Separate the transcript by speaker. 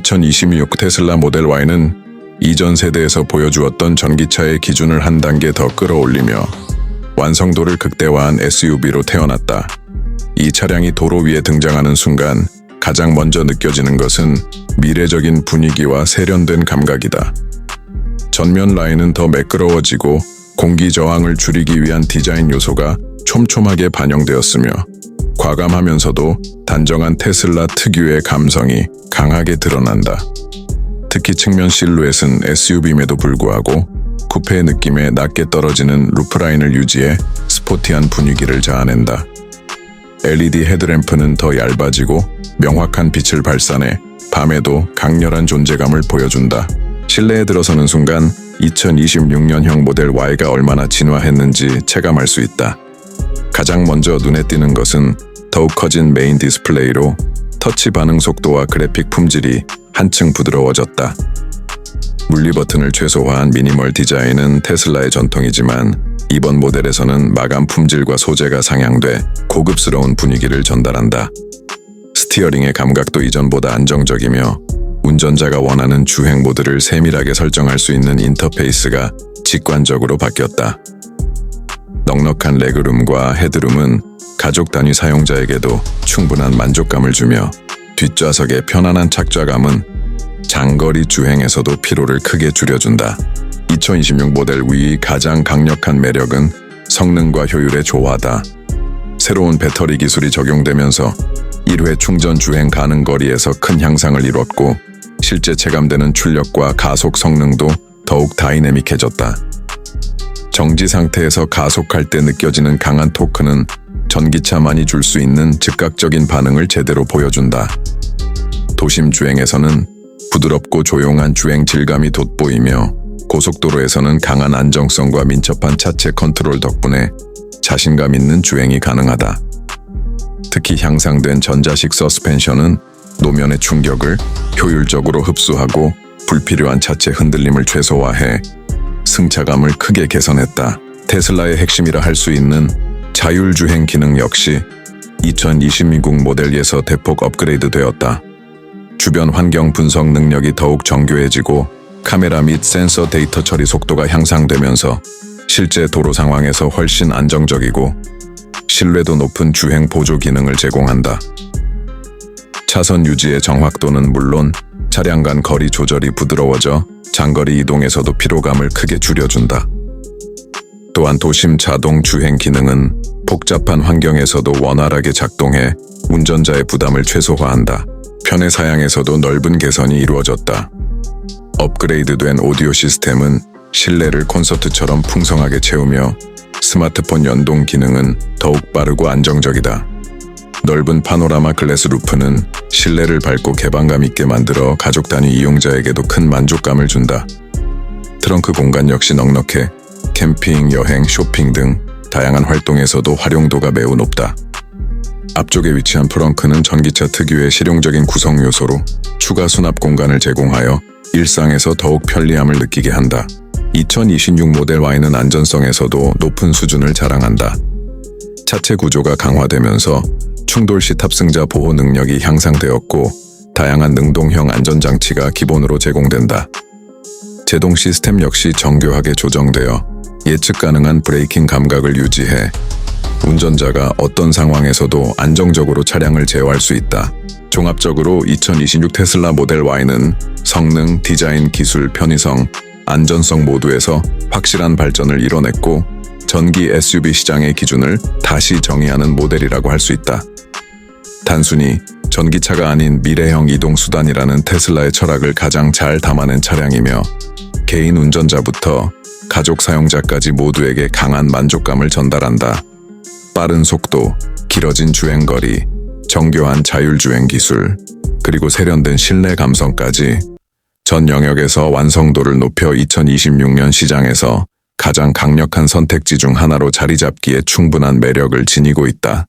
Speaker 1: 2026 테슬라 모델 Y는 이전 세대에서 보여주었던 전기차의 기준을 한 단계 더 끌어올리며 완성도를 극대화한 SUV로 태어났다. 이 차량이 도로 위에 등장하는 순간 가장 먼저 느껴지는 것은 미래적인 분위기와 세련된 감각이다. 전면 라인은 더 매끄러워지고 공기 저항을 줄이기 위한 디자인 요소가 촘촘하게 반영되었으며 과감하면서도 단정한 테슬라 특유의 감성이 강하게 드러난다. 특히 측면 실루엣은 SUV임에도 불구하고 쿠페의 느낌에 낮게 떨어지는 루프라인을 유지해 스포티한 분위기를 자아낸다. LED 헤드램프는 더 얇아지고 명확한 빛을 발산해 밤에도 강렬한 존재감을 보여준다. 실내에 들어서는 순간 2026년형 모델 Y가 얼마나 진화했는지 체감할 수 있다. 가장 먼저 눈에 띄는 것은 더욱 커진 메인 디스플레이로 터치 반응 속도와 그래픽 품질이 한층 부드러워졌다. 물리 버튼을 최소화한 미니멀 디자인은 테슬라의 전통이지만 이번 모델에서는 마감 품질과 소재가 상향돼 고급스러운 분위기를 전달한다. 스티어링의 감각도 이전보다 안정적이며 운전자가 원하는 주행 모드를 세밀하게 설정할 수 있는 인터페이스가 직관적으로 바뀌었다. 넉넉한 레그룸과 헤드룸은 가족 단위 사용자에게도 충분한 만족감을 주며 뒷좌석의 편안한 착좌감은 장거리 주행에서도 피로를 크게 줄여준다. 2026 모델 위 가장 강력한 매력은 성능과 효율의 조화다. 새로운 배터리 기술이 적용되면서 1회 충전 주행 가능 거리에서 큰 향상을 이뤘고 실제 체감되는 출력과 가속 성능도 더욱 다이내믹해졌다. 정지 상태에서 가속할 때 느껴지는 강한 토크는 전기차만이 줄 수 있는 즉각적인 반응을 제대로 보여준다. 도심 주행에서는 부드럽고 조용한 주행 질감이 돋보이며 고속도로에서는 강한 안정성과 민첩한 차체 컨트롤 덕분에 자신감 있는 주행이 가능하다. 특히 향상된 전자식 서스펜션은 노면의 충격을 효율적으로 흡수하고 불필요한 차체 흔들림을 최소화해 승차감을 크게 개선했다. 테슬라의 핵심이라 할 수 있는 자율주행 기능 역시 2026 모델에서 대폭 업그레이드 되었다. 주변 환경 분석 능력이 더욱 정교해지고 카메라 및 센서 데이터 처리 속도가 향상되면서 실제 도로 상황에서 훨씬 안정적이고 신뢰도 높은 주행 보조 기능을 제공한다. 차선 유지의 정확도는 물론 차량 간 거리 조절이 부드러워져 장거리 이동에서도 피로감을 크게 줄여준다. 또한 도심 자동 주행 기능은 복잡한 환경에서도 원활하게 작동해 운전자의 부담을 최소화한다. 편의 사양에서도 넓은 개선이 이루어졌다. 업그레이드된 오디오 시스템은 실내를 콘서트처럼 풍성하게 채우며 스마트폰 연동 기능은 더욱 빠르고 안정적이다. 넓은 파노라마 글래스 루프는 실내를 밝고 개방감 있게 만들어 가족 단위 이용자에게도 큰 만족감을 준다. 트렁크 공간 역시 넉넉해 캠핑, 여행, 쇼핑 등 다양한 활동에서도 활용도가 매우 높다. 앞쪽에 위치한 프렁크는 전기차 특유의 실용적인 구성 요소로 추가 수납 공간을 제공하여 일상에서 더욱 편리함을 느끼게 한다. 2026 모델 Y는 안전성에서도 높은 수준을 자랑한다. 차체 구조가 강화되면서 충돌 시 탑승자 보호 능력이 향상되었고 다양한 능동형 안전장치가 기본으로 제공된다. 제동 시스템 역시 정교하게 조정되어 예측 가능한 브레이킹 감각을 유지해 운전자가 어떤 상황에서도 안정적으로 차량을 제어할 수 있다. 종합적으로 2026 테슬라 모델 Y는 성능, 디자인, 기술, 편의성, 안전성 모두에서 확실한 발전을 이뤄냈고 전기 SUV 시장의 기준을 다시 정의하는 모델이라고 할 수 있다. 단순히 전기차가 아닌 미래형 이동 수단이라는 테슬라의 철학을 가장 잘 담아낸 차량이며 개인 운전자부터 가족 사용자까지 모두에게 강한 만족감을 전달한다. 빠른 속도, 길어진 주행거리, 정교한 자율주행 기술, 그리고 세련된 실내 감성까지 전 영역에서 완성도를 높여 2026년 시장에서 가장 강력한 선택지 중 하나로 자리 잡기에 충분한 매력을 지니고 있다.